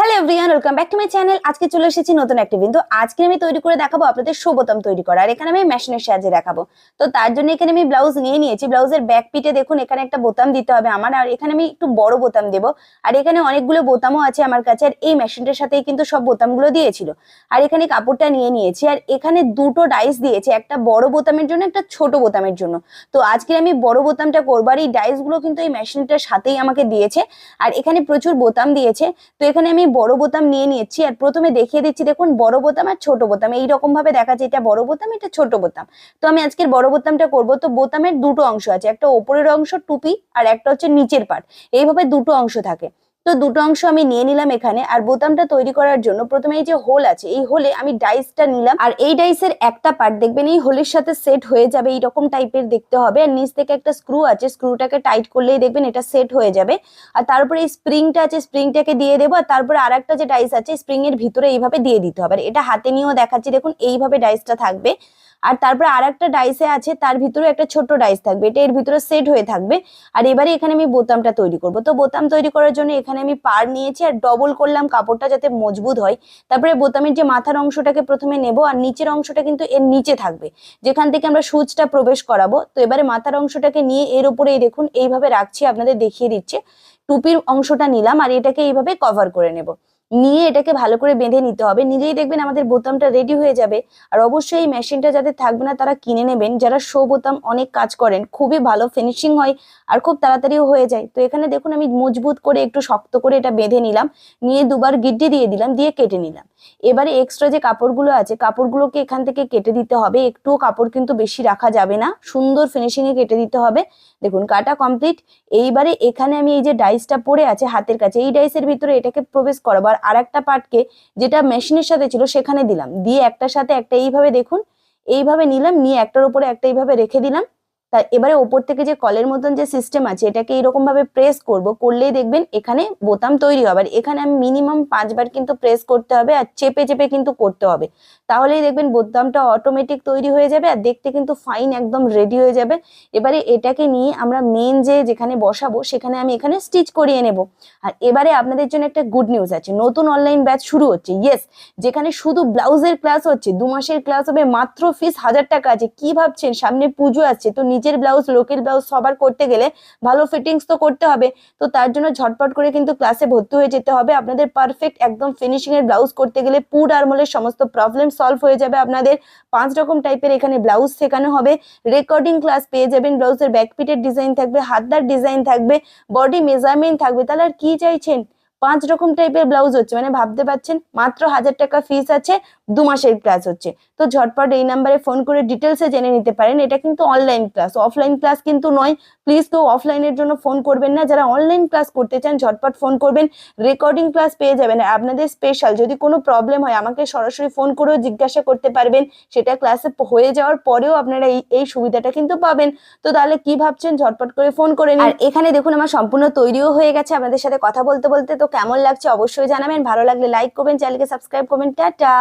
Hello everyone welcome back to my channel আজকে চলে এসেছি নতুন একটা বিন্দু। আজকে আমি তৈরি করে দেখাবো আপনাদের শো বোতাম তৈরি করা। আর এখানে আমি মেশিনের সাহায্যে দেখাবো। তো তার জন্য এখানে আমি ব্লাউজ নিয়ে নিয়েছি। ব্লাউজের ব্যাক পিটে দেখুন, এখানে একটা বোতাম দিতে হবে আমার। আর এখানে আমি একটু বড় বোতাম দেবো। আর এখানে অনেকগুলো বোতামও আছে আমার কাছে। আর এই মেশিনটার সাথেই কিন্তু সব বোতামগুলো দিয়েছিল। আর এখানে কাপড়টা নিয়ে নিয়েছি। আর এখানে দুটো ডাইস দিয়েছে। একটা বড় বোতামের জন্য, একটা ছোট বোতামের জন্য। তো আজকে আমি বড় বোতামটা করব। আর এই ডাইসগুলো কিন্তু এই মেশিনটার সাথেই আমাকে দিয়েছে। আর এখানে প্রচুর বোতাম দিয়েছে। তো এখানে আমি বড় বোতাম নিয়ে নিয়েছি আর প্রথমে দেখিয়ে দিচ্ছি, দেখুন, বড় বোতাম আর ছোট বোতাম। এইরকম ভাবে দেখা যায় এটা বড় বোতাম, এটা ছোট বোতাম। তো আমি আজকের বড় বোতামটা করব। তো বোতামের দুটো অংশ আছে, একটা ওপরের অংশ টুপি আর একটা হচ্ছে নিচের পার্ট এইভাবে দুটো অংশ থাকে। তো দুটো অংশ আমি নিয়ে নিলাম এখানে, আর বোতামটা তৈরি করার জন্য প্রথমে এই যে হোল আছে, এই হোলে আমি ডাইসটা নিলাম, আর এই ডাইসের একটা পার্ট দেখবেন, এই হোলের সাথে সেট হয়ে যাবে, এইরকম টাইপের দেখতে হবে, আর নিচ থেকে একটা স্ক্রু আছে স্ক্রুটাকে টাইট করলেই দেখবেন এটা সেট হয়ে যাবে, আর তারপরে এই স্প্রিংটা আছে স্প্রিংটাকে দিয়ে দেবো, আর তারপরে আর একটা যে ডাইস আছে স্প্রিং এর ভিতরে এইভাবে দিয়ে দিতে হবে, আর এটা হাতে নিয়েও দেখাচ্ছি, দেখুন এইভাবে ডাইসটা থাকবে আর তারপরে আর একটা ডাইসে আছে, তার ভিতরে একটা ছোট্ট ডাইস থাকবে, এটা এর ভিতরে সেট হয়ে থাকবে। আর এবারে এখানে আমি বোতামটা তৈরি করব। তো বোতাম তৈরি করার জন্য এখানে আমি পার নিয়েছি আর ডবল করলাম কাপড়টা যাতে মজবুত হয়। তারপরে বোতামের যে মাথার অংশটাকে প্রথমে নেব আর নিচের অংশটা কিন্তু এর নিচে থাকবে। যেখান থেকে আমরা সুচটা প্রবেশ করাবো, তো এবারে মাথার অংশটাকে নিয়ে এর উপরে এই দেখুন, এইভাবে রাখছি, আপনাদের দেখিয়ে দিচ্ছে। টুপির অংশটা নিলাম আর এটাকে এইভাবে কভার করে নেব। নিয়ে এটাকে ভালো করে বেঁধে নিতে হবে। নিজেই দেখবেন আমাদের বোতামটা রেডি হয়ে যাবে। আর অবশ্যই এই মেশিনটা যাদের থাকবে না, তারা কিনে নেবেন। যারা শো বোতাম অনেক কাজ করেন, খুবই ভালো ফিনিশিং হয় আর খুব তাড়াতাড়িও হয়ে যায়। তো এখানে দেখুন আমি মজবুত করে একটু শক্ত করে এটা বেঁধে নিলাম। নিয়ে দুবার গিড্ডি দিয়ে দিলাম, দিয়ে কেটে নিলাম। এবারে এক্সট্রা যে কাপড়গুলো আছে, কাপড়গুলোকে এখান থেকে কেটে দিতে হবে। একটুও কাপড় কিন্তু বেশি রাখা যাবে না। সুন্দর ফিনিশিং এ কেটে দিতে হবে। দেখুন, কাটা কমপ্লিট এইবারে এখানে আমি এই যে ডাইসটা পড়ে আছে হাতের কাছে, এই ডাইসের ভিতরে এটাকে প্রবেশ করাবো আর আরেকটা পার্টকে যেটা মেশিনের সাথে ছিল সেখানে দিলাম। দিয়ে একটার সাথে একটা এইভাবে দেখুন, এইভাবে নিলাম, নিয়ে একটার উপরে একটা এইভাবে রেখে দিলাম। তা এবারে ওপর থেকে যে কলের মতন যে সিস্টেম আছে, এটাকে এরকম ভাবে প্রেস করব, করলেই দেখবেন এখানে বোতাম তৈরি হবে। আর এখানে আমি মিনিমাম পাঁচবার কিন্তু প্রেস করতে হবে আর চেপে চেপে কিন্তু করতে হবে। তাহলেই দেখবেন বোতামটা অটোমেটিক তৈরি হয়ে যাবে আর দেখতে কিন্তু ফাইন একদম রেডি হয়ে যাবে। এবারে এটাকে নিয়ে আমরা মেন যে যেখানে বসাবো, সেখানে আমি এখানে স্টিচ করিয়ে নেব। আর এবারে আপনাদের জন্য একটা গুড নিউজ আছে, নতুন অনলাইন ব্যাচ শুরু হচ্ছে। ইয়েস যেখানে শুধু ব্লাউজের ক্লাস হচ্ছে, দু মাসের ক্লাস হবে, মাত্র ফিস হাজার টাকা আছে। কি ভাবছেন? সামনে পুজো আছে তো নিজের ব্লাউজ লোকের ব্লাউজ সবার করতে গেলে ভালো ফিটিংস তো করতে হবে। তো তার জন্য ঝটপট করে কিন্তু ক্লাসে ভর্তি হয়ে যেতে হবে। আপনাদের পারফেক্ট একদম ফিনিশিং এর ব্লাউজ করতে গেলে পুর আরমোলের সমস্ত প্রবলেম সলভ হয়ে যাবে আপনাদের। পাঁচ রকম টাইপের এখানে ব্লাউজ শেখানো হবে। রেকর্ডিং ক্লাস পেয়ে যাবেন ব্লাউজের ব্যাক পিটের ডিজাইন থাকবে, হাতদার ডিজাইন থাকবে বডি মেজারমেন্ট থাকবে। তাহলে আর কি চাইছেন? পাঁচ রকম টাইপের ব্লাউজ হচ্ছে। মানে ভাবতে পারছেন? মাত্র হাজার টাকা ফিস আছে। দু মাসের ক্লাস হচ্ছে। তো ঝটপট এই নাম্বারে ফোন করে ডিটেলসে জেনে নিতে পারেন। এটা কিন্তু অনলাইন ক্লাস অফলাইন ক্লাস কিন্তু নয়। প্লিজ কেউ অফলাইনের জন্য ফোন করবেন না। যারা অনলাইন ক্লাস করতে চান, ঝটপট ফোন করবেন। রেকর্ডিং ক্লাস পেয়ে যাবেন। আপনাদের স্পেশাল যদি কোনো প্রবলেম হয়, আমাকে সরাসরি ফোন করেও জিজ্ঞাসা করতে পারবেন। সেটা ক্লাসে হয়ে যাওয়ার পরেও আপনারা এই এই সুবিধাটা কিন্তু পাবেন। তো তাহলে কি ভাবছেন? ঝটপট করে ফোন করে নিন। আর এখানে দেখুন, আমার সম্পূর্ণ তৈরিও হয়ে গেছে আপনাদের সাথে কথা বলতে বলতে। তো কেমন লাগছে অবশ্যই জানাবেন। ভালো লাগলে লাইক করবেন, চ্যানেলকে সাবস্ক্রাইব করবেন। টাটা!